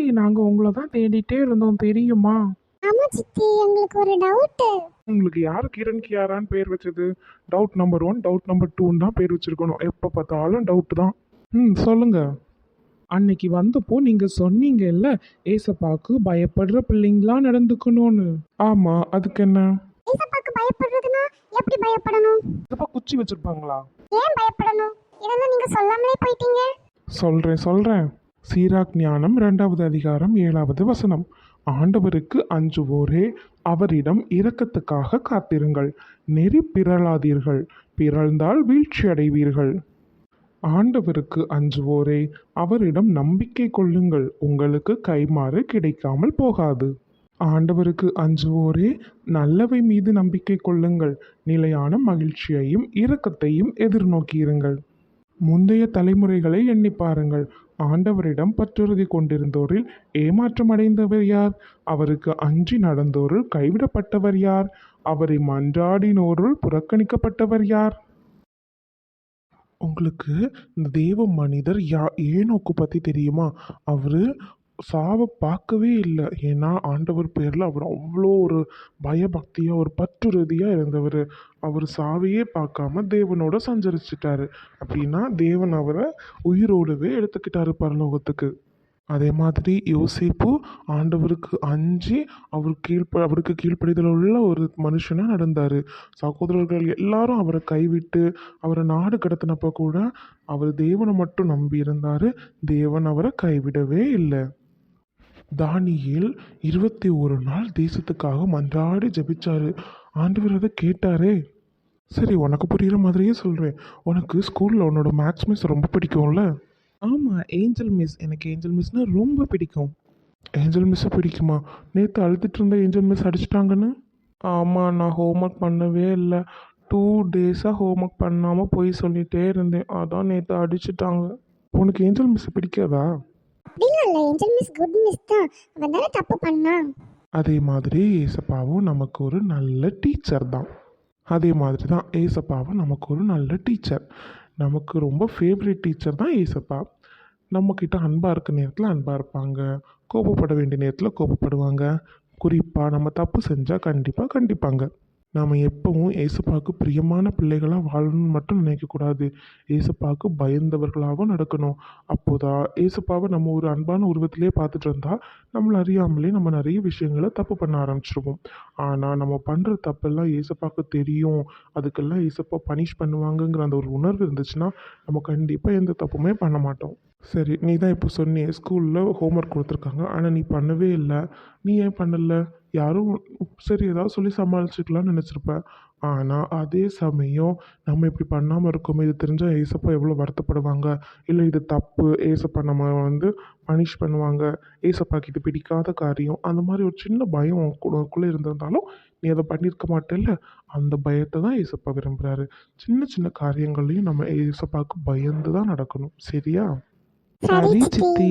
சித்தி நாங்கள் உங்களை தான் தேடிட்டே இருந்தோம் தெரியுமா? ஆமா சித்தி எங்களுக்கு ஒரு டவுட்டு உங்களுக்கு யார் கிரண் கியாரான்னு பேர் வச்சது? Doubt number one doubt number டூன்னு தான் பேர் வச்சிருக்கணும். எப்போ பார்த்தாலும் டவுட் தான். ம் சொல்லுங்க. அன்னைக்கு வந்தப்போ நீங்க சொன்னீங்கல்ல ஏசப்பாக்கு பயப்படுற பிள்ளைங்களா நடந்துக்கணும்னு. ஆமா அதுக்கு என்ன? ஏசப்பாக்கு பயப்படுறதுனா எப்படி பயப்படணும்? ஏசப்பா குச்சி வச்சிருப்பாங்களா? ஏன் பயப்படணும்? இதெல்லாம் நீங்க சொல்லாமலே போயிட்டீங்க. சொல்றேன் சொல்றேன். சீராக் ஞானம் இரண்டாவது அதிகாரம் ஏழாவது வசனம். ஆண்டவருக்கு அஞ்சுவோரே அவரிடம் இரக்கத்துக்காக காத்திருங்கள். நெறி பிறளாதீர்கள் பிறழ்ந்தால் வீழ்ச்சி அடைவீர்கள். ஆண்டவருக்கு அஞ்சுவோரே அவரிடம் நம்பிக்கை கொள்ளுங்கள் உங்களுக்கு கைமாறு கிடைக்காமல் போகாது. ஆண்டவருக்கு அஞ்சுவோரே நல்லவை மீது நம்பிக்கை கொள்ளுங்கள் நிலையான மகிழ்ச்சியையும் இரக்கத்தையும் எதிர்நோக்கியிருங்கள். முந்தைய தலைமுறைகளை எண்ணி பாருங்கள் ஆண்டவரிடம் பற்றுறுதி கொண்டிருந்தோரில் ஏமாற்றமடைந்தவர் யார்? அவருக்கு அஞ்சி நடந்தோருள் கைவிடப்பட்டவர் யார்? அவரை மன்றாடினோருள் புறக்கணிக்கப்பட்டவர் யார்? உங்களுக்கு இந்த தேவ மனிதர் யா ஏனோக்கு பற்றி தெரியுமா? அவர் சாவை பார்க்கவே இல்லை. ஏன்னா ஆண்டவர் பேரில் அவர் அவ்வளோ ஒரு பயபக்தியாக ஒரு பற்றுறுதியாக இருந்தவர். அவர் சாவையே பார்க்காம தேவனோட சஞ்சரிச்சிட்டாரு. அப்படின்னா தேவன் அவரை உயிரோடவே எடுத்துக்கிட்டாரு பரலோகத்துக்கு. அதே மாதிரி யோசிப்பு ஆண்டவருக்கு அஞ்சு அவர் கீழ்ப்ப அவருக்கு கீழ்ப்படிதல் உள்ள ஒரு மனுஷனாக நடந்தார். சகோதரர்கள் எல்லாரும் அவரை கைவிட்டு அவரை நாடு கடத்தினப்ப கூட அவர் தேவனை மட்டும் நம்பி இருந்தார். தேவன் அவரை கைவிடவே இல்லை. தானியேல் இருபத்தி ஒரு நாள் தேசத்துக்காக மன்றாடி ஜெபிச்சாரு. ஆண்டவர் அதை கேட்டாரே. சரி உனக்கு புரியுற மாதிரியே சொல்கிறேன் உனக்கு ஸ்கூலில் உன்னோட மேக்ஸ் மிஸ் ரொம்ப பிடிக்கும்ல? ஆமாம் ஏஞ்சல் மிஸ். எனக்கு ஏஞ்சல் மிஸ்னால் ரொம்ப பிடிக்கும். ஏஞ்சல் மிஸ்ஸை பிடிக்குமா? நேற்று அழுதுட்டு இருந்த ஏஞ்சல் மிஸ் அடிச்சிட்டாங்கன்னு? ஆமாம் நான் ஹோம்ஒர்க் பண்ணவே இல்லை. டூ டேஸாக ஹோம்ஒர்க் பண்ணாமல் போய் சொல்லிகிட்டே இருந்தேன். அதான் நேற்று அடிச்சிட்டாங்க. உனக்கு ஏஞ்சல் மிஸ் பிடிக்காதா? அப்படிலாம் இல்லை. ஏஞ்சல் மிஸ் குட் மிஸ் தான். அவன் தானே தப்பு பண்ணா அதே மாதிரி ஏசப்பாவும் நமக்கு ஒரு நல்ல டீச்சர் தான். அதே மாதிரி தான் ஏசப்பாவும் நமக்கு ஒரு நல்ல டீச்சர். நமக்கு ரொம்ப ஃபேவரட் டீச்சர் தான் ஏசப்பா. நம்மக்கிட்ட அன்பாக இருக்க நேரத்தில் அன்பாக இருப்பாங்க. கோபப்பட வேண்டிய நேரத்தில் கோபப்படுவாங்க. குறிப்பாக நம்ம தப்பு செஞ்சால் கண்டிப்பாக கண்டிப்பாங்க. நாம் எப்பவும் ஏசப்பாவுக்கு பிரியமான பிள்ளைகளாக வாழணும்னு மட்டும் நினைக்கக்கூடாது. ஏசப்பாவுக்கு பயந்தவர்களாகவும் நடக்கணும். அப்போதான் ஏசப்பாவை நம்ம ஒரு அன்பான உருவத்திலே பார்த்துட்டு இருந்தால் நம்மளை அறியாமலே நம்ம நிறைய விஷயங்களை தப்பு பண்ண ஆரம்பிச்சிருவோம். ஆனால் நம்ம பண்ணுற தப்பெல்லாம் ஏசப்பாவுக்கு தெரியும். அதுக்கெல்லாம் ஏசப்பா பனிஷ் பண்ணுவாங்கங்கிற அந்த ஒரு உணர்வு இருந்துச்சுன்னா நம்ம கண்டிப்பாக எந்த தப்புமே பண்ண மாட்டோம். சரி நீ தான் இப்போ சொன்னியே ஸ்கூலில் ஹோம்ஒர்க் கொடுத்துருக்காங்க. ஆனால் நீ பண்ணவே இல்லை. நீ ஏன் பண்ணலை? யாரும் சரி ஏதாவது சொல்லி சமாளிச்சுக்கலாம்னு நினச்சிருப்ப. ஆனால் அதே சமயம் நம்ம இப்படி பண்ணாமல் இருக்கோமே இது தெரிஞ்சால் ஏசப்பா எவ்வளோ வருத்தப்படுவாங்க? இல்லை இது தப்பு ஏசப்பா நம்ம வந்து பனிஷ் பண்ணுவாங்க. ஏசப்பாக்கு இது பிடிக்காத காரியம். அந்த மாதிரி ஒரு சின்ன பயம் உனக்குள்ளே இருந்திருந்தாலும் நீ அதை பண்ணியிருக்க மாட்டேல்ல? அந்த பயத்தை தான் ஏசப்பா விரும்புகிறாரு சின்ன சின்ன காரியங்கள்லையும் நம்ம ஏசப்பாவுக்கு பயந்து தான் நடக்கணும். சரியா? சரி சரி சித்தி சித்தி